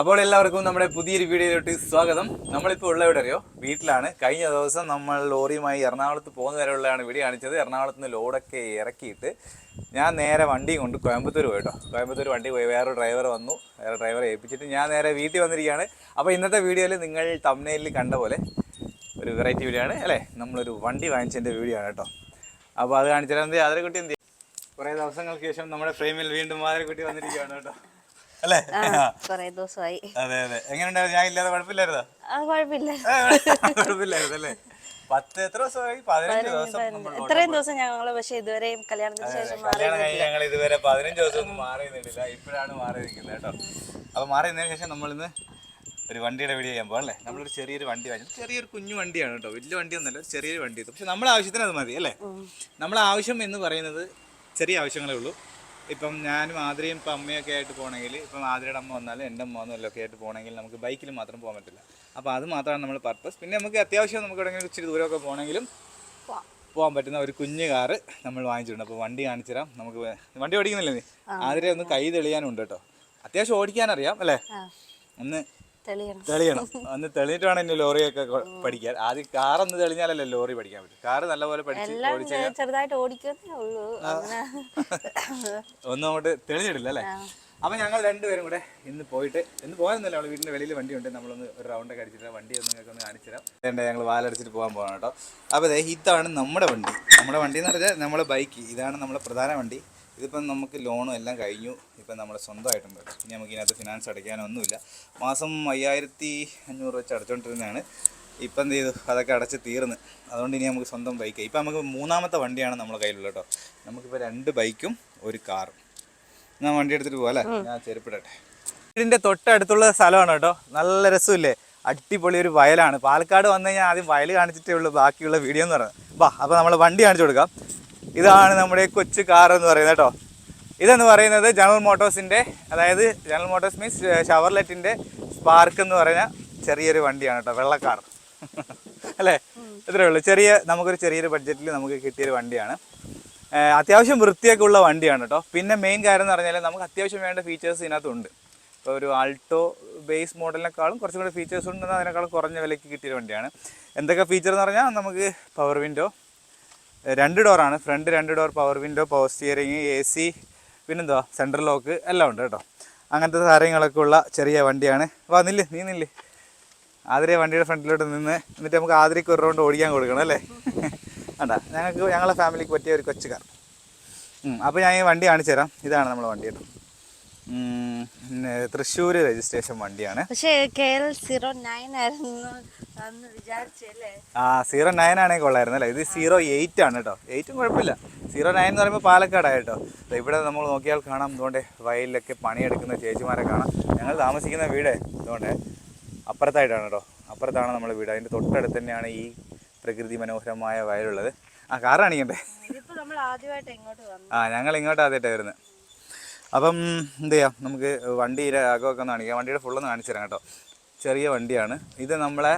അപ്പോൾ എല്ലാവർക്കും നമ്മുടെ പുതിയൊരു വീഡിയോയിലോട്ട് സ്വാഗതം. നമ്മളിപ്പോൾ ഉള്ളവിടെ അറിയോ? വീട്ടിലാണ്. കഴിഞ്ഞ ദിവസം നമ്മൾ ലോറിയുമായി എറണാകുളത്ത് പോകുന്ന വരെയുള്ളതാണ് വീഡിയോ കാണിച്ചത്. എറണാകുളത്ത് നിന്ന് ലോഡൊക്കെ ഇറക്കിയിട്ട് ഞാൻ നേരെ വണ്ടി കൊണ്ട് കോയമ്പത്തൂർ പോയിട്ടോ കോയമ്പത്തൂർ വണ്ടി പോയി. വേറെ ഡ്രൈവർ വന്നു. വേറെ ഡ്രൈവറെ ഏൽപ്പിച്ചിട്ട് ഞാൻ നേരെ വീട്ടിൽ വന്നിരിക്കുകയാണ്. അപ്പോൾ ഇന്നത്തെ വീഡിയോയിൽ നിങ്ങൾ തമ്മനയിൽ കണ്ട പോലെ ഒരു വെറൈറ്റി വീഡിയോ ആണ്. അല്ലേ? നമ്മളൊരു വണ്ടി വാങ്ങിച്ചതിന്റെ വീഡിയോ ആണ് കേട്ടോ. അപ്പോൾ അത് കാണിച്ചാൽ എന്ത്? ആദരക്കുട്ടി എന്ത്? കുറേ ദിവസങ്ങൾക്ക് ശേഷം നമ്മുടെ ഫ്രെയിമിൽ വീണ്ടും ആദരക്കുട്ടി വന്നിരിക്കുകയാണ് കേട്ടോ. അല്ലേ? കൊറേ ദിവസമായി. അതെ അതെ. എങ്ങനെയുണ്ടായിരുന്നു ഞാൻ ഇല്ലാതെ കുഴപ്പമില്ലായിരുന്നോ? കുഴപ്പമില്ലായിരുന്നു അല്ലേ? പത്ത് എത്ര ദിവസമായി? പതിനഞ്ച് ദിവസം ഇത്രയും ദിവസം ഞങ്ങൾ പക്ഷെ ഇതുവരെയും കല്യാണത്തിന് ശേഷം കല്യാണം കഴിഞ്ഞ് ഞങ്ങൾ ഇതുവരെ പതിനഞ്ച് ദിവസം ഒന്നും മാറി നിന്നിട്ടില്ല. ഇപ്പോഴാണ് മാറി നിൽക്കുന്നത് കേട്ടോ. അപ്പൊ മാറി നിന്നതിന് ശേഷം നമ്മളിന്ന് ഒരു വണ്ടിയുടെ വീഡിയോ ചെയ്യാൻ പോകാം അല്ലേ? നമ്മളൊരു ചെറിയൊരു വണ്ടി വാങ്ങിച്ചു ചെറിയൊരു കുഞ്ഞു വണ്ടിയാണ് കേട്ടോ. വലിയ വണ്ടിയൊന്നുമല്ല ഒരു ചെറിയൊരു വണ്ടി. പക്ഷെ നമ്മളെ ആവശ്യത്തിന് അത് മതി അല്ലേ? നമ്മളെ ആവശ്യം എന്ന് പറയുന്നത് ചെറിയ ആവശ്യങ്ങളേ ഉള്ളൂ. ഇപ്പം ഞാനും ആതിരയും ഇപ്പം അമ്മയൊക്കെ ആയിട്ട് പോകണമെങ്കിൽ ഇപ്പം ആതിരയുടെ അമ്മ വന്നാലും എന്റെ അമ്മ വന്നാലും ഒക്കെ ആയിട്ട് പോകണമെങ്കിൽ നമുക്ക് ബൈക്കിൽ മാത്രം പോകാൻ പറ്റില്ല. അപ്പോൾ അത് മാത്രമാണ് നമ്മൾ പർപ്പസ് പിന്നെ നമുക്ക് അത്യാവശ്യം നമുക്ക് എവിടെയെങ്കിലും ഇച്ചിരി ദൂരമൊക്കെ പോകണമെങ്കിലും പോകാൻ പറ്റുന്ന ഒരു കുഞ്ഞു കാറ് നമ്മൾ വാങ്ങിച്ചിട്ടുണ്ട്. അപ്പോൾ വണ്ടി കാണിച്ചു തരാം നമുക്ക് വണ്ടി ഓടിക്കുന്നില്ലേ നീ? ആതിരെ ഒന്ന് കൈ തെളിയാനുണ്ട് കേട്ടോ. അത്യാവശ്യം ഓടിക്കാനറിയാം അല്ലേ? ഒന്ന് തെളിയണം. ഒന്ന് തെളിഞ്ഞിട്ട് വേണം ഇനി ലോറിയൊക്കെ പഠിക്കാൻ. ആദ്യം കാർ ഒന്ന് തെളിഞ്ഞാലല്ലേ ലോറി പഠിക്കാൻ പറ്റും. കാർ നല്ലപോലെ പഠിച്ച് ചെറുതായിട്ട് ഓടിക്കുന്നേ ഉള്ളൂ. ഒന്നും അങ്ങോട്ട് തെളിഞ്ഞിട്ടില്ല അല്ലേ? അപ്പൊ ഞങ്ങൾ രണ്ടുപേരും കൂടെ ഇന്ന് പോയിട്ട് ഇന്ന് പോയെന്നല്ല നമ്മൾ വീടിന്റെ വെളിയിൽ വണ്ടി ഉണ്ട് നമ്മളൊന്ന് ഒരു റൗണ്ടൊക്കെ അടിച്ചിട്ട് വണ്ടി ഒന്ന് നിങ്ങൾക്ക് ഒന്ന് കാണിച്ചു തരാം. ഞങ്ങൾ വാലടിച്ചിട്ട് പോകാൻ പോകണം കേട്ടോ. അപ്പൊ ഇതാണ് നമ്മുടെ വണ്ടി. നമ്മുടെ വണ്ടി എന്ന് പറഞ്ഞാൽ നമ്മുടെ ബൈക്ക് ഇതാണ് നമ്മുടെ പ്രധാന വണ്ടി. ഇതിപ്പം നമുക്ക് ലോണും എല്ലാം കഴിഞ്ഞു. ഇപ്പം നമ്മുടെ സ്വന്തമായിട്ടുണ്ട് ഇനി നമുക്ക് ഇതിനകത്ത് ഫിനാൻസ് അടയ്ക്കാനൊന്നുമില്ല. മാസം അയ്യായിരത്തി അഞ്ഞൂറ് വെച്ച് അടച്ചുകൊണ്ടിരുന്നതാണ് ഇപ്പം എന്ത് ചെയ്തു? അതൊക്കെ അടച്ച് തീർന്ന്. അതുകൊണ്ട് ഇനി നമുക്ക് സ്വന്തം ബൈക്ക് ഇപ്പം നമുക്ക് മൂന്നാമത്തെ വണ്ടിയാണ് നമ്മുടെ കയ്യിലുള്ളത് കേട്ടോ. നമുക്കിപ്പോൾ രണ്ട് ബൈക്കും ഒരു കാറും ഞാൻ വണ്ടി എടുത്തിട്ട് പോകാം അല്ലേ? ഞാൻ ചെരുപ്പിടട്ടെ. വീടിന്റെ തൊട്ടടുത്തുള്ള സ്ഥലമാണ് കേട്ടോ. നല്ല രസമില്ലേ? അടിപൊളി ഒരു വയലാണ്. പാലക്കാട് വന്നു കഴിഞ്ഞാൽ ആദ്യം വയൽ കാണിച്ചിട്ടേ ഉള്ളൂ ബാക്കിയുള്ള വീഡിയോ എന്ന് പറയുന്നത്. വാ അപ്പോൾ നമ്മൾ വണ്ടി കാണിച്ചു കൊടുക്കാം. ഇതാണ് നമ്മുടെ കൊച്ചു കാർ എന്ന് പറയുന്നത് കേട്ടോ. ഇതെന്ന് പറയുന്നത് ജനറൽ മോട്ടോഴ്സിന്റെ അതായത് ജനറൽ മോട്ടോഴ്സ് മീൻസ് ഷവർലെറ്റിന്റെ സ്പാർക്ക് എന്ന് പറയുന്ന ചെറിയൊരു വണ്ടിയാണ് കേട്ടോ വെള്ളക്കാർ അല്ലേ? ഇത്രയേ ഉള്ളൂ. ചെറിയ നമുക്കൊരു ചെറിയൊരു ബഡ്ജറ്റിൽ നമുക്ക് കിട്ടിയൊരു വണ്ടിയാണ്. അത്യാവശ്യം വൃത്തിയൊക്കെ ഉള്ള വണ്ടിയാണ് കേട്ടോ. പിന്നെ മെയിൻ കാര്യം എന്ന് പറഞ്ഞാൽ നമുക്ക് അത്യാവശ്യം വേണ്ട ഫീച്ചേഴ്സ് ഇതിനകത്തുണ്ട്. ഇപ്പോൾ ഒരു ആൾട്ടോ ബേസ് മോഡലിനേക്കാളും കുറച്ചും കൂടി ഫീച്ചേഴ്സ് ഉണ്ടെന്ന് അതിനേക്കാളും കുറഞ്ഞ വിലയ്ക്ക് കിട്ടിയൊരു വണ്ടിയാണ്. എന്തൊക്കെ ഫീച്ചർ എന്ന് പറഞ്ഞാൽ നമുക്ക് പവർ വിൻഡോ രണ്ട് ഡോറാണ്. ഫ്രണ്ട് രണ്ട് door power window power steering A C പിന്നെന്താ സെൻട്രൽ ലോക്ക് എല്ലാം ഉണ്ട് കേട്ടോ. അങ്ങനത്തെ കാര്യങ്ങളൊക്കെ ഉള്ള ചെറിയ വണ്ടിയാണ്. വാ നില്ല് നീ നില്ല്. ആതിരെ വണ്ടിയുടെ ഫ്രണ്ടിലോട്ട് നിന്ന് എന്നിട്ട് നമുക്ക് ആതിരയ്ക്ക് ഒരു റൗണ്ട് ഓടിക്കാൻ കൊടുക്കണം അല്ലേ? വേണ്ട ഞങ്ങൾക്ക് ഞങ്ങളെ ഫാമിലിക്ക് പറ്റിയ ഒരു കൊച്ചുകാർ. അപ്പോൾ ഞാൻ ഈ വണ്ടി കാണിച്ചു തരാം ഇതാണ് നമ്മളെ വണ്ടി കേട്ടോ. തൃശ്ശൂർ രജിസ്ട്രേഷൻ വണ്ടിയാണ്. പക്ഷേ കെ എൽ സീറോ നയൻ ആയിരുന്നു അന്ന് വിചാരിച്ചല്ലേ? ആ സീറോ നയൻ ആണെങ്കിൽ കൊള്ളായിരുന്നു അല്ലേ? ഇത് സീറോ എയ്റ്റ് ആണ് കേട്ടോ. എയ്റ്റും കുഴപ്പമില്ല. സീറോ നയൻ എന്ന് പറയുമ്പോൾ പാലക്കാടാണ് കേട്ടോ. ഇവിടെ നമ്മൾ നോക്കിയാൽ കാണാം. ഇതുകൊണ്ട് വയലിലൊക്കെ പണിയെടുക്കുന്ന ചേച്ചിമാരെ കാണാം. ഞങ്ങൾ താമസിക്കുന്ന വീട് ഇതുകൊണ്ട് അപ്പുറത്തായിട്ടാണ് കേട്ടോ. അപ്പുറത്താണ് നമ്മുടെ വീട്. അതിന്റെ തൊട്ടടുത്ത് തന്നെയാണ് ഈ പ്രകൃതി മനോഹരമായ വയലുള്ളത്. ആ കാർ കാണിക്കണ്ടേ? ആ ഞങ്ങൾ ഇങ്ങോട്ട് ആദ്യമായിട്ടാണ് വരുന്നത്. അപ്പം എന്ത് ചെയ്യാം നമുക്ക് വണ്ടിയുടെ അകമൊക്കെ ഒന്ന് കാണിക്കാം. വണ്ടിയുടെ ഫുള്ളൊന്ന് കാണിച്ചു തരാം കേട്ടോ. ചെറിയ വണ്ടിയാണ്. ഇത് നമ്മളെ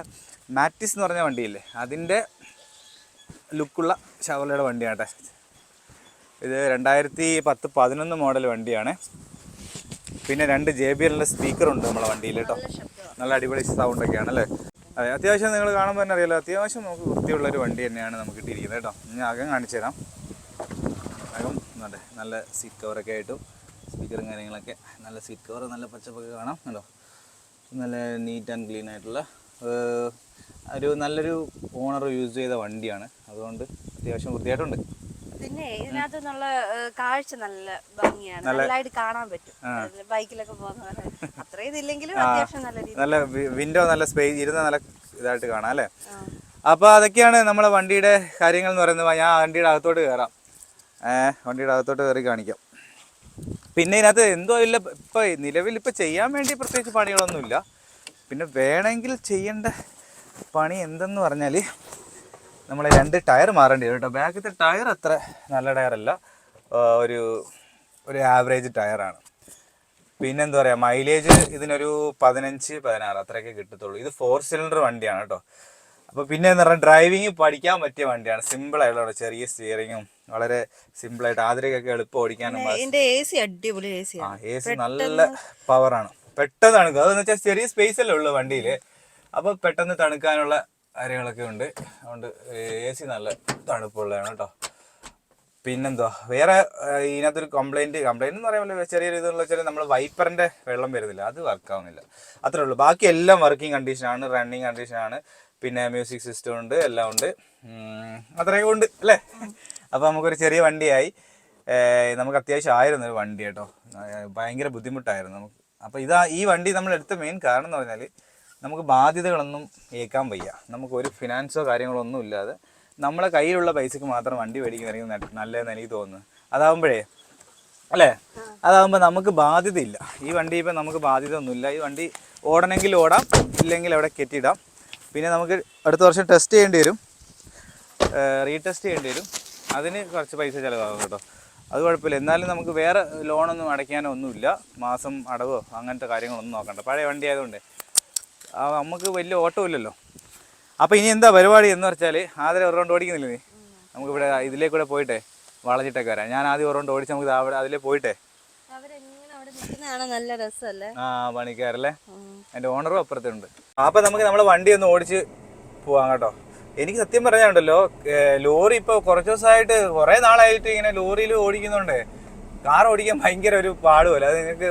മാറ്റിസ് എന്ന് പറഞ്ഞ വണ്ടിയില്ലേ? അതിന്റെ ലുക്കുള്ള ഷവർലയുടെ വണ്ടിയാണ് കേട്ടോ. ഇത് രണ്ടായിരത്തി പത്ത് പതിനൊന്ന് മോഡൽ വണ്ടിയാണ്. പിന്നെ രണ്ട് ജെ ബി എല്ലിന്റെ സ്പീക്കറുണ്ട് നമ്മളെ വണ്ടിയിൽ കേട്ടോ. നല്ല അടിപൊളി സൗണ്ടൊക്കെയാണ് അല്ലേ? അതെ അത്യാവശ്യം നിങ്ങൾ കാണുമ്പോൾ തന്നെ അറിയാലോ. അത്യാവശ്യം നമുക്ക് വൃത്തിയുള്ളൊരു വണ്ടി തന്നെയാണ് നമുക്ക് കിട്ടിയിരിക്കുന്നത് കേട്ടോ. ഞാൻ അകം കാണിച്ചു തരാം. അകം അതെ നല്ല സീറ്റ് കവറൊക്കെ ആയിട്ടും സ്പീക്കറും കാര്യങ്ങളൊക്കെ. നല്ല സീറ്റ് കവർ നല്ല പച്ചപ്പൊക്കെ കാണാം. കണ്ടോ? നല്ല നീറ്റ് ആൻഡ് ക്ലീൻ ആയിട്ടുള്ള ഒരു നല്ലൊരു ഓണർ യൂസ് ചെയ്ത വണ്ടിയാണ്. അതുകൊണ്ട് അത്യാവശ്യം വൃത്തിയായിട്ടുണ്ട്. പിന്നെ ഇതിനകത്ത് നിന്നുള്ള കാഴ്ച നല്ല ഭംഗിയാണ്. നല്ലതായിട്ട് കാണാൻ പറ്റും. ബൈക്കിലൊക്കെ പോകുന്ന അത്രയും ഇതില്ലെങ്കിലും അത്യാവശ്യം നല്ല നല്ല വിൻഡോ നല്ല സ്പേസ് ഇരുന്ന നല്ല ഇതായിട്ട് കാണാം അല്ലേ? അപ്പോൾ അതൊക്കെയാണ് നമ്മളെ വണ്ടിയുടെ കാര്യങ്ങൾ എന്ന് പറയുന്നത്. ഞാൻ വണ്ടിയുടെ അകത്തോട്ട് കയറാം ഏഹ് വണ്ടിയുടെ അകത്തോട്ട് കയറി കാണിക്കാം. പിന്നെ ഇതിനകത്ത് എന്തോ ഇല്ല. ഇപ്പം നിലവിൽ ഇപ്പം ചെയ്യാൻ വേണ്ടി പ്രത്യേകിച്ച് പണികളൊന്നുമില്ല. പിന്നെ വേണമെങ്കിൽ ചെയ്യേണ്ട പണി എന്തെന്ന് പറഞ്ഞാൽ നമ്മളെ രണ്ട് ടയർ മാറേണ്ടി വരും കേട്ടോ. ബാക്കിലത്തെ ടയർ അത്ര നല്ല ടയറല്ല. ഒരു ഒരു ആവറേജ് ടയറാണ്. പിന്നെന്താ പറയുക മൈലേജ് ഇതിനൊരു പതിനഞ്ച് പതിനാറ് അത്രയൊക്കെ കിട്ടത്തുള്ളൂ. ഇത് ഫോർ സിലിണ്ടർ വണ്ടിയാണ് കേട്ടോ. അപ്പോൾ പിന്നെ എന്താ പറയുക ഡ്രൈവിങ് പഠിക്കാൻ പറ്റിയ വണ്ടിയാണ്. സിമ്പിൾ ആയിട്ടുള്ള ചെറിയ സ്റ്റിയറിങ്ങും വളരെ സിമ്പിളായിട്ട് ആതിരക്കൊക്കെ എളുപ്പം ഓടിക്കാനും ഇതിന്റെ എ സി അടിപൊളി എ സി ആ എ സി നല്ല പവറാണ്. പെട്ടെന്ന് തണുക്കും അതെന്ന് വെച്ചാൽ ചെറിയ സ്പേസ് അല്ലേ ഉള്ളു വണ്ടിയിൽ അപ്പോൾ പെട്ടെന്ന് തണുക്കാനുള്ള കാര്യങ്ങളൊക്കെ ഉണ്ട്. അതുകൊണ്ട് എ സി നല്ല തണുപ്പുള്ളതാണ് കേട്ടോ. പിന്നെന്തോ വേറെ ഇതിനകത്തൊരു കംപ്ലൈന്റ് കംപ്ലൈന്റ് എന്ന് പറയുമ്പോൾ ചെറിയൊരു ഇതെന്ന് വെച്ചാൽ നമ്മൾ വൈപ്പറിന്റെ വെള്ളം വരുന്നില്ല. അത് വർക്ക് ആവുന്നില്ല. അത്രേ ഉള്ളൂ. ബാക്കി എല്ലാം വർക്കിംഗ് കണ്ടീഷനാണ് റണ്ണിങ് കണ്ടീഷനാണ് പിന്നെ മ്യൂസിക് സിസ്റ്റം ഉണ്ട്. എല്ലാം ഉണ്ട്. അത്രയൊക്കെ ഉണ്ട് അല്ലേ? അപ്പോൾ നമുക്കൊരു ചെറിയ വണ്ടിയായി. നമുക്ക് അത്യാവശ്യം ആയിരുന്നു ഒരു വണ്ടി കേട്ടോ. ഭയങ്കര ബുദ്ധിമുട്ടായിരുന്നു നമുക്ക്. അപ്പോൾ ഇതാ ഈ വണ്ടി നമ്മൾ എടുത്ത മെയിൻ കാരണം എന്ന് പറഞ്ഞാൽ നമുക്ക് ബാധ്യതകളൊന്നും ഏൽക്കാൻ വയ്യ. നമുക്ക് ഒരു ഫിനാൻസോ കാര്യങ്ങളോ ഒന്നും ഇല്ലാതെ നമ്മളെ കയ്യിലുള്ള പൈസക്ക് മാത്രം വണ്ടി മേടിക്കുന്നതായിരിക്കും നല്ലതെന്ന് എനിക്ക് തോന്നുന്നു അതാവുമ്പോഴേ അല്ലേ? അതാവുമ്പോൾ നമുക്ക് ബാധ്യതയില്ല. ഈ വണ്ടി ഇപ്പം നമുക്ക് ബാധ്യത ഒന്നുമില്ല ഈ വണ്ടി ഓടണമെങ്കിൽ ഓടാം ഇല്ലെങ്കിൽ അവിടെ കെട്ടിയിടാം പിന്നെ നമുക്ക് അടുത്ത വർഷം ടെസ്റ്റ് ചെയ്യേണ്ടി വരും. റീടെസ്റ്റ് ചെയ്യേണ്ടി വരും. അതിന് കുറച്ച് പൈസ ചിലവാകും കേട്ടോ. അത് കുഴപ്പമില്ല. എന്നാലും നമുക്ക് വേറെ ലോണൊന്നും അടയ്ക്കാനോ ഒന്നുമില്ല. മാസം അടവോ അങ്ങനത്തെ കാര്യങ്ങളൊന്നും നോക്കണ്ട. പഴയ വണ്ടി ആയതുകൊണ്ട്. ആ, നമുക്ക് വലിയ ഓട്ടം ഇല്ലല്ലോ. അപ്പോൾ ഇനി എന്താ പരിപാടി എന്ന് വെച്ചാൽ ആദ്യം ഒരു റൗണ്ട് ഓടിക്കുന്നില്ല നീ? നമുക്കിവിടെ ഇതിലേ കൂടെ പോയിട്ടെ വളച്ചിട്ടൊക്കെ വരാം. ഞാൻ ആദ്യം ഒരു റൗണ്ട് ഓടിച്ച് നമുക്ക് അവിടെ അതിലേ പോയിട്ടെ. നല്ല രസമല്ലേ? ആ പണിക്കാരല്ലേ? എന്റെ ഓണറും അപ്പുറത്തുണ്ട്. അപ്പോൾ നമുക്ക് നമ്മളെ വണ്ടി ഒന്ന് ഓടിച്ച് പോവാം കേട്ടോ. എനിക്ക് സത്യം പറയാനുണ്ടല്ലോ ലോറി ഇപ്പോൾ കുറച്ച് ദിവസമായിട്ട് കുറേ നാളായിട്ട് ഇങ്ങനെ ലോറിയിൽ ഓടിക്കുന്നുണ്ട്. കാർ ഓടിക്കാൻ ഭയങ്കര ഒരു പാടുമല്ല. അത് നിങ്ങൾക്ക്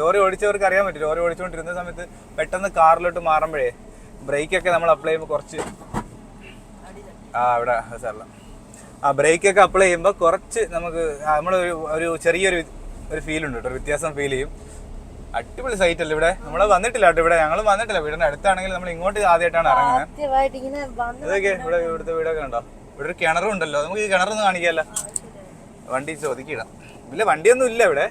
ലോറി ഓടിച്ചവർക്ക് അറിയാൻ പറ്റും ലോറി ഓടിച്ചുകൊണ്ടിരുന്ന സമയത്ത് പെട്ടെന്ന് കാറിലോട്ട് മാറുമ്പോഴേ ബ്രേക്കൊക്കെ നമ്മൾ അപ്ലൈ ചെയ്യുമ്പോൾ കുറച്ച് ആ അവിടെ സാറല്ല ആ ബ്രേക്കൊക്കെ അപ്ലൈ ചെയ്യുമ്പോൾ കുറച്ച് നമുക്ക് നമ്മൾ ഒരു ഒരു ചെറിയൊരു ഒരു ഫീൽ ഉണ്ട് കേട്ടോ. വ്യത്യാസം ഫീൽ ചെയ്യും. അടിപൊളി സൈറ്റ് അല്ലേ ഇവിടെ? നമ്മൾ വന്നിട്ടില്ല കേട്ടോ ഇവിടെ. ഞങ്ങൾ വന്നിട്ടില്ല. വീടിന്റെ അടുത്താണെങ്കിൽ നമ്മൾ ഇങ്ങോട്ട് ആദ്യമായിട്ടാണ് ഇറങ്ങുന്നത്. ഇവിടെ ഇവിടുത്തെ വീടൊക്കെ ഉണ്ടോ ഇവിടെ ഒരു കിണറും ഉണ്ടല്ലോ. നമുക്ക് ഈ കിണറൊന്ന് കാണിക്കാമല്ലോ വണ്ടി ഒതുക്കിയിടാം. ഇല്ല വണ്ടിയൊന്നും ഇല്ല ഇവിടെ.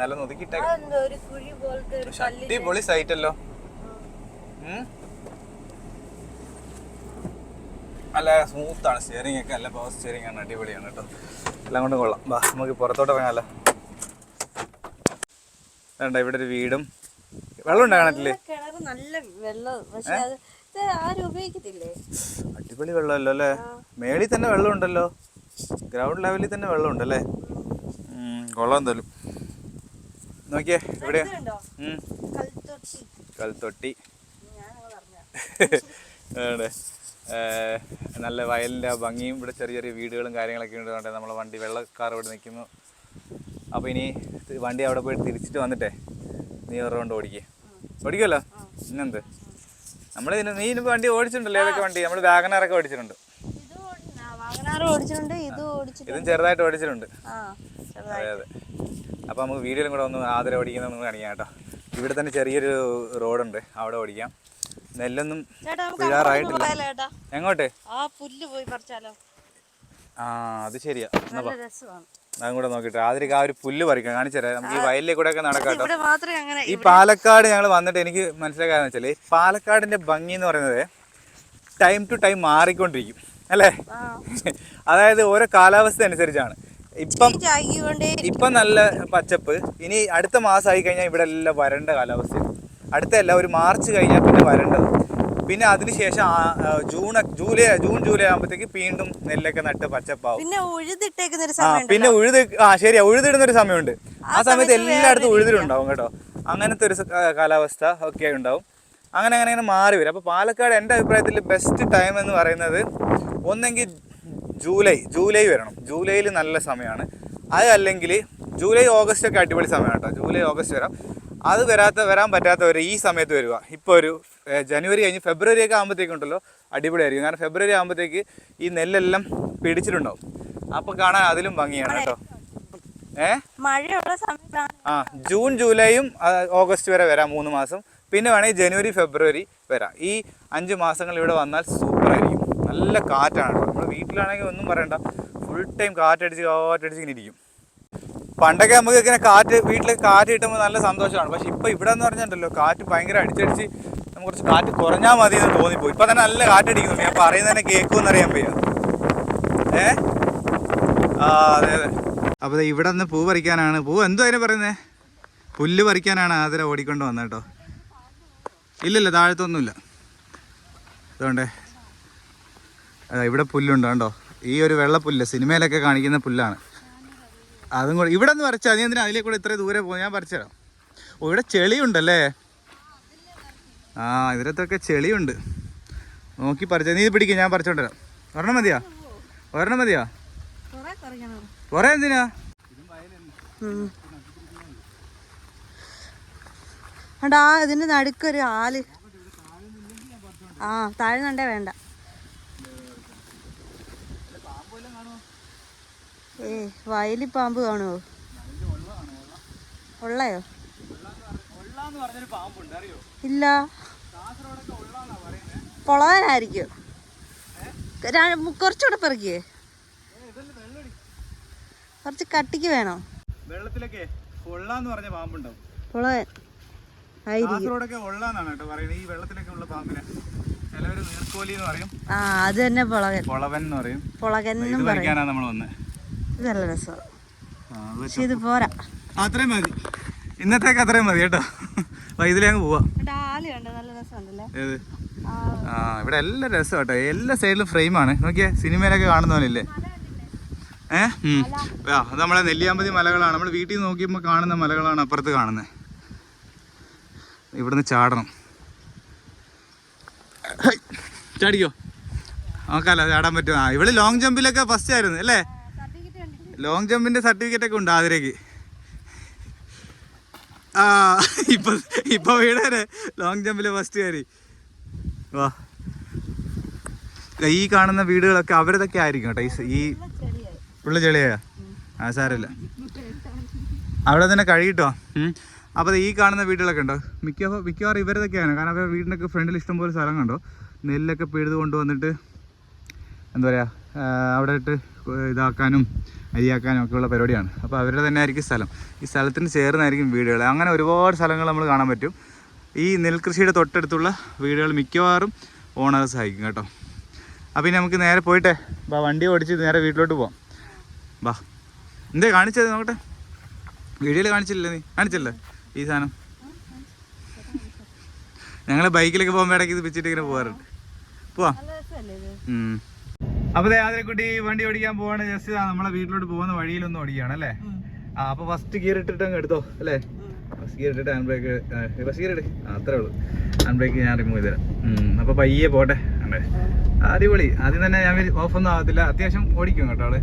നല്ല ഒതുക്കിയിട്ടേ അതെന്തോ കുഴി പോലത്തെ ഒരു കല്ല് അടിപൊളി സൈറ്റ് അല്ലോ. നല്ല സ്മൂത്താണ് സ്റ്റിയറിംഗ് ഒക്കെ. നല്ല പവർ സ്റ്റിയറിംഗ് ആണ്. അടിപൊളിയാണ് കേട്ടോ. എല്ലാം കൊണ്ടും കൊള്ളാം. വാ നമുക്ക് പുറത്തോട്ട് ഇറങ്ങാമല്ലോ വേണ്ട ഇവിടെ ഒരു വീടും. വെള്ളം ഉണ്ടോ കിണർ നല്ല വെള്ളം പക്ഷെ അത് ഇത് ആരും ഉപയോഗിക്കത്തില്ലേ? അടിപൊളി വെള്ളമല്ലോ അല്ലേ? മേളിൽ തന്നെ വെള്ളം ഉണ്ടല്ലോ. ഗ്രൗണ്ട് ലെവലിൽ തന്നെ വെള്ളം ഉണ്ടല്ലേ? കൊള്ളാം എന്തായാലും. നോക്കിയേ ഇവിടെ. കൽത്തൊട്ടി. ആണ്. നല്ല വയലിന്റെ ആ ഭംഗിയും ഇവിടെ ചെറിയ ചെറിയ വീടുകളും കാര്യങ്ങളൊക്കെ ഉണ്ട്. നമ്മളെ വണ്ടി വെള്ളക്കാർ ഇവിടെ നിൽക്കുന്നു. അപ്പോൾ ഇനി വണ്ടി അവിടെ പോയി തിരിച്ചിട്ട് വന്നിട്ടേ. നീ ഒരു റൗണ്ട് ഓടിക്കുക ഓടിക്കുമല്ലോ ഇന്നെന്ത് നമ്മൾ ഇതിന് നീ ഇനി വണ്ടി ഓടിച്ചിട്ടുണ്ടല്ലോ. ഏതൊക്കെ വണ്ടി? നമ്മൾ വാഗനാറൊക്കെ ഓടിച്ചിട്ടുണ്ട്. ഇത് ചെറുതായിട്ട് ഓടിച്ചിട്ടുണ്ട്. അതെ അതെ. അപ്പോൾ നമുക്ക് വീഡിയോയിലും കൂടെ ഒന്ന് ആദരം ഓടിക്കുന്നത് നമുക്ക് കാണിക്കാം കേട്ടോ. ഇവിടെ തന്നെ ചെറിയൊരു റോഡുണ്ട്. അവിടെ ഓടിക്കാം. നെല്ലൊന്നും പിഴാറായിട്ടില്ല. എങ്ങോട്ട്? ആ പുല്ല് പോയി പറിച്ചാലോ. ആ അത് ശരിയാ. അതും കൂടെ നോക്കിട്ട് ആദ്യം ആ ഒരു പുല്ല് പറിക്കാം കാണിച്ചു തരാം നമുക്ക് ഈ വയലിലെ കൂടെ ഒക്കെ നടക്കാം ഈ പാലക്കാട് ഞങ്ങൾ വന്നിട്ട് എനിക്ക് മനസ്സിലാക്കാന്ന് വെച്ചാൽ പാലക്കാടിന്റെ ഭംഗി എന്ന് പറയുന്നത് ടൈം ടു ടൈം മാറിക്കൊണ്ടിരിക്കും അല്ലേ? അതായത് ഓരോ കാലാവസ്ഥ അനുസരിച്ചാണ്. ഇപ്പം ഇപ്പം നല്ല പച്ചപ്പ്. ഇനി അടുത്ത മാസം ആയി കഴിഞ്ഞാൽ ഇവിടെ എല്ലാം വരണ്ട കാലാവസ്ഥയാണ്. അടുത്തല്ല ഒരു മാർച്ച് കഴിഞ്ഞാൽ പിന്നെ വരണ്ടത്. പിന്നെ അതിനുശേഷം ജൂൺ ജൂലൈ ജൂൺ ജൂലൈ ആകുമ്പോഴത്തേക്ക് വീണ്ടും നെല്ലൊക്കെ നട്ട് പച്ചപ്പാവും. പിന്നെ ഉഴുതിട്ടേക്കുന്ന ഒരു സമയം പിന്നെ ഉഴുത് ആ ശരിയാ ഉഴുതിടുന്ന ഒരു സമയമുണ്ട്. ആ സമയത്ത് എല്ലായിടത്തും ഉഴുതിലുണ്ടാവും കേട്ടോ. അങ്ങനത്തെ ഒരു കാലാവസ്ഥ ഒക്കെ ഉണ്ടാവും. അങ്ങനെ അങ്ങനെ അങ്ങനെ മാറി വരും. അപ്പോൾ പാലക്കാട് എന്റെ അഭിപ്രായത്തിൽ ബെസ്റ്റ് ടൈം എന്ന് പറയുന്നത് ഒന്നെങ്കിൽ ജൂലൈ ജൂലൈ വരണം. ജൂലൈയിൽ നല്ല സമയമാണ്. അതല്ലെങ്കിൽ അല്ലെങ്കിൽ ജൂലൈ ഓഗസ്റ്റ് ഒക്കെ അടിപൊളി സമയമാണ് കേട്ടോ. ജൂലൈ ഓഗസ്റ്റ് വരാം. അത് വരാത്ത വരാൻ പറ്റാത്തവർ ഈ സമയത്ത് വരിക. ഇപ്പോൾ ഒരു ജനുവരി കഴിഞ്ഞ് ഫെബ്രുവരി ഒക്കെ ആകുമ്പോഴത്തേക്കുണ്ടല്ലോ അടിപൊളിയായിരിക്കും. കാരണം ഫെബ്രുവരി ആകുമ്പോഴത്തേക്ക് ഈ നെല്ലെല്ലാം പിടിച്ചിട്ടുണ്ടാവും. അപ്പോൾ കാണാൻ അതിലും ഭംഗിയാണ് കേട്ടോ. ഏ? മഴയുള്ള സമയത്താണ്. ആ ജൂൺ ജൂലൈയും ഓഗസ്റ്റ് വരെ വരാം മൂന്ന് മാസം. പിന്നെ വേണമെങ്കിൽ ജനുവരി ഫെബ്രുവരി വരാം. ഈ അഞ്ച് മാസങ്ങൾ ഇവിടെ വന്നാൽ സൂപ്പറായിരിക്കും. നല്ല കാറ്റാണ് നമ്മൾ വീട്ടിലാണെങ്കിൽ ഒന്നും പറയണ്ട. ഫുൾ ടൈം കാറ്റടിച്ച് കാറ്റടിച്ച് ഇങ്ങനെ ഇരിക്കും. പണ്ടൊക്കെ നമുക്ക് ഇങ്ങനെ കാറ്റ് വീട്ടിൽ കാറ്റ് കിട്ടുമ്പോൾ നല്ല സന്തോഷമാണ്. പക്ഷെ ഇപ്പൊ ഇവിടെ എന്ന് പറഞ്ഞിട്ടുണ്ടല്ലോ കാറ്റ് ഭയങ്കര അടിച്ചടിച്ച് നമുക്ക് കുറച്ച് കാറ്റ് കുറഞ്ഞാൽ മതി എന്ന് തോന്നിപ്പോയി. ഇപ്പൊ തന്നെ നല്ല കാറ്റ് അടിക്കുന്നു. ഞാൻ പറയുന്നത് തന്നെ കേൾക്കുമെന്ന് അറിയാൻ വയ്യ. ഏ? ആ അതെ അതെ. അപ്പോൾ ഇവിടെ നിന്ന് പൂ പറിക്കാനാണ്. പൂ എന്തോ അതിനെ പറയുന്നത് പുല്ല് പറിക്കാനാണ് ആതിര ഓടിക്കൊണ്ട് വന്നത് കേട്ടോ. ഇല്ലില്ല താഴത്തൊന്നുമില്ല. അതുകൊണ്ടേ അതെ ഇവിടെ പുല്ലുണ്ട് കേട്ടോ ഈ ഒരു വെള്ളപ്പുല്ല് സിനിമയിലൊക്കെ കാണിക്കുന്ന പുല്ലാണ്. അതും കൂടെ. ഇവിടെ നിന്ന് വരച്ചാൽ നീ എന്തിനാ അതിലേ കൂടെ ഇത്രയും ദൂരെ പോകും ഞാൻ വരച്ചുതരാം ഓ ഇവിടെ ചെളിയുണ്ടല്ലേ? ആ ഇതിനകത്തൊക്കെ ചെളിയുണ്ട്. നോക്കി പറിച്ച. നീ ഇത് പിടിക്കുക ഞാൻ പറിച്ചോണ്ട് വരാം. ഒരെണ്ണം മതിയാ? ഒരെണ്ണം മതിയാ? കുറേ എന്തിനാ? ഇതിന്റെ നടുക്കൊരു ആൽ. ആ താഴ്ന്നുണ്ടേ വേണ്ട. ഏ വയലിൽ പാമ്പ് കാണുമോ ഉള്ളയോ ഇല്ല. പൊളവനായിരിക്കും കുറച്ചുകൂടെ പെറുക്കിയേ. കുറച്ച് കട്ടിക്ക് വേണോ? വെള്ളത്തിലൊക്കെ പറഞ്ഞ പാമ്പുണ്ടാവും. പൊളവൻ ഈ വെള്ളത്തിലൊക്കെ ഉള്ള പാമ്പിനെ ചിലവര് നീർക്കോലി എന്ന് പറയും. ആ അത് തന്നെ പൊളകൻ. പൊളവൻ എന്ന് പറയും. പൊളകൻ എന്നും പറയും. നമ്മൾ വന്നത് നല്ല രസമാണ് ആ, അത് പക്ഷെ ഇത് പോരാ. അത്രയും മതി. ഇന്നത്തേക്ക് അത്രയും മതി കേട്ടോ. ഇതിലേ അങ്ങ് പോവാ ആ ഇവിടെ എല്ലാം രസം കേട്ടോ. എല്ലാ സൈഡിലും ഫ്രെയിമാണ്. നോക്കിയേ സിനിമയിലൊക്കെ കാണുന്ന പോലെ ഏഹ്. ആ അത് നമ്മളെ നെല്ലിയാമ്പതി മലകളാണ്. നമ്മൾ വീട്ടിൽ നിന്ന് നോക്കിയപ്പോൾ കാണുന്ന മലകളാണ് അപ്പുറത്ത് കാണുന്നത് ഇവിടുന്ന് ചാടണം. ചാടിക്കോ? നോക്കാലോ ചാടാൻ പറ്റും. ആ ഇവിടെ ലോങ് ജമ്പിലൊക്കെ ഫസ്റ്റ് ആയിരുന്നു അല്ലേ? ലോങ് ജമ്പിന്റെ സർട്ടിഫിക്കറ്റ് ഒക്കെ ഉണ്ട് ആതിരക്ക് ആ ഇപ്പൊ ഇപ്പൊ വീടേ ലോങ് ജമ്പിൽ ഫസ്റ്റ് കയറി. വാ. ഈ കാണുന്ന വീടുകളൊക്കെ അവരതൊക്കെ ആയിരിക്കും കേട്ടോ. ഈ ഉള്ള ചെളിയാ. ആ സാരമില്ല അവിടെ തന്നെ കഴുകിട്ടോ? അപ്പോൾ ഈ കാണുന്ന വീടുകളൊക്കെ ഉണ്ടോ? മിക്കവാറും മിക്കവാറും ഇവരതൊക്കെയാണ്. കാരണം അവരുടെ വീടിനൊക്കെ ഫ്രണ്ടിൽ ഇഷ്ടംപോലെ സ്ഥലം കണ്ടോ നെല്ലൊക്കെ പിഴുത് കൊണ്ടുവന്നിട്ട് എന്താ പറയുക അവിടെ ഇട്ട് ഇതാക്കാനും അരിയാക്കാനും ഒക്കെയുള്ള പരിപാടിയാണ്. അപ്പോൾ അവരുടെ തന്നെ ആയിരിക്കും സ്ഥലം. ഈ സ്ഥലത്തിന് ചേർന്നായിരിക്കും വീടുകൾ. അങ്ങനെ ഒരുപാട് സ്ഥലങ്ങൾ നമ്മൾ കാണാൻ പറ്റും. ഈ നെൽകൃഷിയുടെ തൊട്ടടുത്തുള്ള വീടുകൾ മിക്കവാറും ഓണേഴ്സ് ആയിരിക്കും കേട്ടോ. അപ്പോൾ ഇനി നമുക്ക് നേരെ പോയിട്ടെ. ബാ വണ്ടി ഓടിച്ച് നേരെ വീട്ടിലോട്ട് പോവാം. ബാ. എന്തേ കാണിച്ചത് നോക്കട്ടെ. വീഡിയോയിൽ കാണിച്ചില്ലേ നീ? കാണിച്ചില്ലേ ഈ സാധനം? ഞങ്ങൾ ബൈക്കിലൊക്കെ പോകുമ്പോൾ ഇടയ്ക്ക് ഇത് വെച്ചിട്ട് ഇങ്ങനെ പോകാറുണ്ട് പോവാം. അപ്പൊ ആതിരക്കുട്ടി വണ്ടി ഓടിക്കാൻ പോവാണ്. ജസ്റ്റ് നമ്മളെ വീട്ടിലോട്ട് പോകുന്ന വഴിയിലൊന്നും ഓടിക്കുകയാണ് അല്ലേ? ആ അപ്പൊ ഫസ്റ്റ് ഗിയർ ഇട്ടിട്ട് അങ്ങ് എടുത്തോ അല്ലേ? ഫസ്റ്റ് ഗിയർ ഇട്ടിട്ട് ഹാൻഡ് ബ്രേക്ക് ഫസ്റ്റ് ഗിയർ ഇട്. അത്രേ ഉള്ളൂ. ഹാൻഡ് ബ്രേക്ക് ഞാൻ റിമൂവ് ചെയ്തുതരാം. അപ്പൊ പയ്യെ പോട്ടെ. അല്ലേ അടിപൊളി. ആദ്യം തന്നെ ഞാൻ ഓഫ് ഒന്നും ആവത്തില്ല അത്യാവശ്യം ഓടിക്കും കേട്ടോ ആൾ.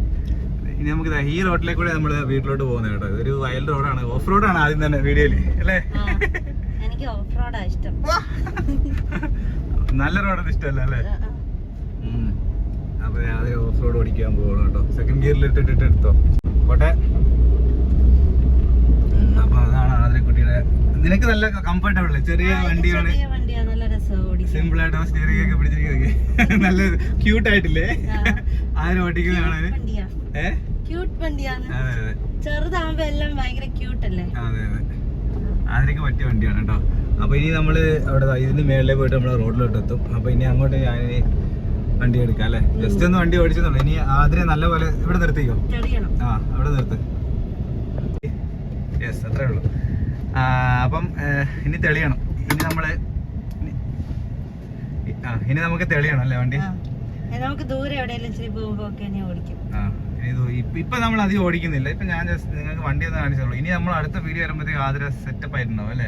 ഇനി നമുക്ക് ഈ റോഡിലേക്ക് കൂടെ നമ്മൾ വീട്ടിലോട്ട് പോകുന്നത് കേട്ടോ. ഇതൊരു വയൽ റോഡാണ് ഓഫ് റോഡാണ് ആദ്യം തന്നെ വീഡിയോയിൽ അല്ലേ? എനിക്ക് ഓഫ് റോഡാ ഇഷ്ടം. നല്ല റോഡാണ് ഇഷ്ടമല്ല അല്ലേ? ഉം. അപ്പൊ ഞാൻ ഓഫ് റോഡ് ഓടിക്കാൻ പോകണം കേട്ടോ. സെക്കൻഡ് ഗിയറിൽ ഇട്ടിട്ട് എടുത്തോ. കോട്ടെ ഉം, അപ്പൊ അതാണ് ആതിരക്കുട്ടിയുടെ നിനക്ക് നല്ല കംഫർട്ടബിൾ ചെറിയ വണ്ടിയാണ് സിമ്പിൾ ആയിട്ട് സ്റ്റിയറിംഗ് ഒക്കെ പിടിച്ചിരിക്കുന്നത് നല്ല ക്യൂട്ട് ആയിട്ടില്ലേ? ആരും ഓടിക്കുന്നതാണ് വണ്ടിയാ. ഏ? ക്യൂട്ട് വണ്ടിയാണ്. ചെറുതാകുമ്പോ എല്ലാം ഭയങ്കര ക്യൂട്ട് അല്ലേ? അതെ അതെ. ആതിരക്ക് പറ്റിയ വണ്ടിയാണ് കേട്ടോ. അപ്പൊ ഇനി നമ്മൾ അവിടെ ദാ ഇതിന് മേളിലേക്ക് പോയിട്ട് നമ്മളെ റോഡിലോട്ട് എത്തും അപ്പൊ ഇനി അങ്ങോട്ട് ഞാൻ വണ്ടി എടുക്കാം അല്ലേ? ജസ്റ്റ് ഒന്ന് വണ്ടി ഓടിച്ചെന്നുള്ളൂ. ഇനി ആതിരെ നല്ല പോലെ ഇവിടെ നിർത്തിക്കോ? ആ അവിടെ നിർത്ത്. യെസ് അത്രേ ഉള്ളൂ. അപ്പം ഇനി തെളിയണം. ഇനി നമ്മൾ ആ ഇനി നമുക്ക് തെളിയണം അല്ലേ വണ്ടി? നമുക്ക് ദൂരെ എവിടെയെങ്കിലും ഇച്ചിരി പോകുമ്പോ ഒക്കെ ഓടിക്കും. ആ ഇപ്പൊ നമ്മൾ അധികം ഓടിക്കുന്നില്ല. ഇപ്പൊ ഞാൻ ജസ്റ്റ് നിങ്ങൾക്ക് വണ്ടി ഒന്ന് കാണിച്ചുള്ളൂ ഇനി നമ്മൾ അടുത്ത വീഡിയോ വരുമ്പോഴത്തേക്ക് ആതിര സെറ്റപ്പ് ആയിട്ടുണ്ടാവും അല്ലേ.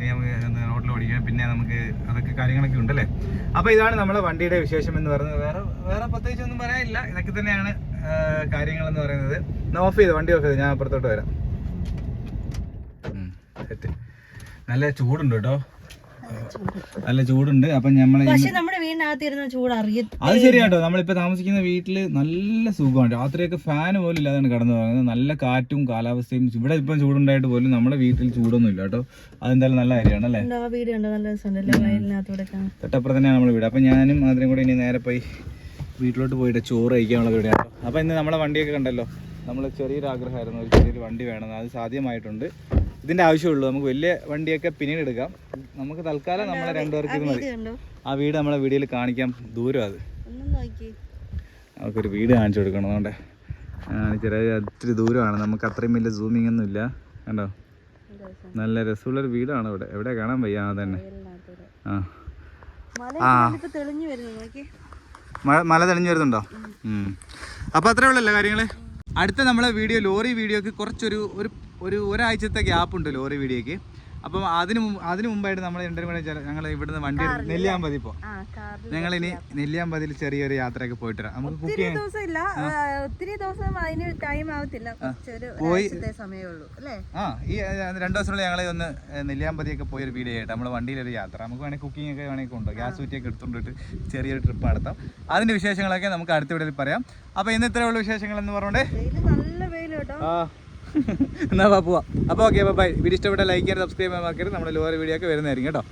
ഇനി നമുക്ക് റോഡിൽ ഓടിക്കാം പിന്നെ നമുക്ക് അതൊക്കെ കാര്യങ്ങളൊക്കെ ഉണ്ട് ഉണ്ടല്ലേ? അപ്പോൾ ഇതാണ് നമ്മുടെ വണ്ടിയുടെ വിശേഷം എന്ന് പറയുന്നത്. വേറെ വേറെ പ്രത്യേകിച്ച് ഒന്നും പറയാനില്ല. ഇതൊക്കെ തന്നെയാണ് കാര്യങ്ങൾ എന്ന് പറയുന്നത്. ഞാൻ ഓഫ് ചെയ്ത്? വണ്ടി ഓഫ് ചെയ്ത്? ഞാൻ അപ്പുറത്തോട്ട് വരാം. നല്ല ചൂടുണ്ട് കേട്ടോ. നല്ല ചൂടുണ്ട്. അപ്പൊ നമ്മൾ പക്ഷെ നമ്മുടെ വീടിനകത്ത് ഇരുന്ന ചൂട് അത് ശരിയാട്ടോ. നമ്മളിപ്പോ താമസിക്കുന്ന വീട്ടിൽ നല്ല സുഖമാണ് രാത്രിയൊക്കെ ഫാൻ പോലും ഇല്ലാതാണ് കടന്നു പോകുന്നത് നല്ല കാറ്റും കാലാവസ്ഥയും ഇവിടെ ഇപ്പം ചൂടുണ്ടായിട്ട് പോലും നമ്മുടെ വീട്ടിൽ ചൂടൊന്നും ഇല്ല കേട്ടോ. അതെന്തായാലും നല്ല കാര്യമാണ് അല്ലേ? വീട് കണ്ടോ? നല്ല രസമുണ്ടല്ലേ വയലിനകത്തൂടെ കാണാൻ. തൊട്ടപ്പുറം തന്നെയാണ് നമ്മുടെ വീട്. അപ്പൊ ഞാനും അതിനും കൂടെ ഇനി നേരെ പോയി വീട്ടിലോട്ട് പോയിട്ട് ചോറ് കഴിക്കാനുള്ള വീടാണ് അപ്പൊ ഇന്ന് നമ്മളെ വണ്ടിയൊക്കെ കണ്ടല്ലോ. നമ്മൾ ചെറിയൊരു ആഗ്രഹമായിരുന്നു ഒരു ചെറിയൊരു വണ്ടി വേണം അത് സാധ്യമായിട്ടുണ്ട്. ഇതിന്റെ ആവശ്യമുള്ളൂ. നമുക്ക് വലിയ വണ്ടിയൊക്കെ പിന്നീട് എടുക്കാം. നമുക്ക് തൽക്കാലം നമ്മളെ രണ്ടുപേർക്ക് ഇത് മതി. ആ വീട് നമ്മളെ വീഡിയോയിൽ കാണിക്കാം. ദൂരം അത്. നമുക്കൊരു വീട് കാണിച്ചു കൊടുക്കണം. അതുകൊണ്ട് ചെറിയ ഒത്തിരി ദൂരമാണ്. നമുക്ക് അത്രയും വലിയ സൂമിംഗ് ഒന്നും ഇല്ല. കണ്ടോ? നല്ല രസമുള്ളൊരു വീടാണ് ഇവിടെ എവിടെ കാണാൻ വയ്യ? ആ തന്നെ ആ. മല തെളിഞ്ഞു വരുന്നു. നോക്കി. മഴ മല തെളിഞ്ഞു വരുന്നുണ്ടോ. അപ്പൊ അത്രേ ഉള്ളല്ലേ കാര്യങ്ങൾ? അടുത്ത നമ്മളെ വീഡിയോ ലോറി വീഡിയോക്ക് കുറച്ചൊരു ഒരു ഒരു ഒരാഴ്ചത്തെ ഗ്യാപ്പ് ഉണ്ട് ലോറി വീഡിയോക്ക് അപ്പം അതിന് അതിനു മുമ്പായിട്ട് നമ്മൾ രണ്ടും കൂടെ ഞങ്ങൾ ഇവിടുന്ന് വണ്ടി നെല്ലിയാമ്പതി കാറിൽ ഞങ്ങൾ ഇനി നെല്ലിയാമ്പതിയിൽ ചെറിയൊരു യാത്രയൊക്കെ പോയിട്ട് വരാം. നമുക്ക് കുക്ക് ഒത്തിരി ചെയ്യാൻ ദിവസം ഇല്ല ഒത്തിരി ദിവസം അതിന് ടൈം ആവത്തില്ല. അല്ലേ? ആ ഈ രണ്ടു ദിവസമുള്ള ഞങ്ങൾ ഒന്ന് നെല്ലിയാമ്പതി നെല്ലിയാമ്പതിയൊക്കെ പോയ ഒരു വീഡിയോ ആയിട്ട് നമ്മൾ വണ്ടിയിലൊരു യാത്ര. നമുക്ക് വേണമെങ്കിൽ കുക്കിംഗ് ഒക്കെ വേണമെങ്കിൽ ഉണ്ടോ ഗ്യാസ് ഊറ്റിയൊക്കെ എടുത്തുകൊണ്ടിട്ട് ചെറിയൊരു ട്രിപ്പ് നടത്താം. അതിന്റെ വിശേഷങ്ങളൊക്കെ നമുക്ക് അടുത്ത വീഡിയോയിൽ പറയാം. അപ്പോൾ ഇന്ന് ഇത്രയുള്ള വിശേഷങ്ങൾ എന്ന് പറഞ്ഞോണ്ടേ. നല്ല വെയിൽ കേട്ടോ. എന്നാ പോവാം. അപ്പോൾ ഓക്കെ ബൈ വീഡിയോ ഇഷ്ടപ്പെട്ട ലൈക്ക് ചെയ്യാൻ സബ്സ്ക്രൈബ് ചെയ്യാൻ മറക്കരുത്. നമ്മുടെ ലോറി വീഡിയോ ഒക്കെ വരുന്നതായിരിക്കും കേട്ടോ.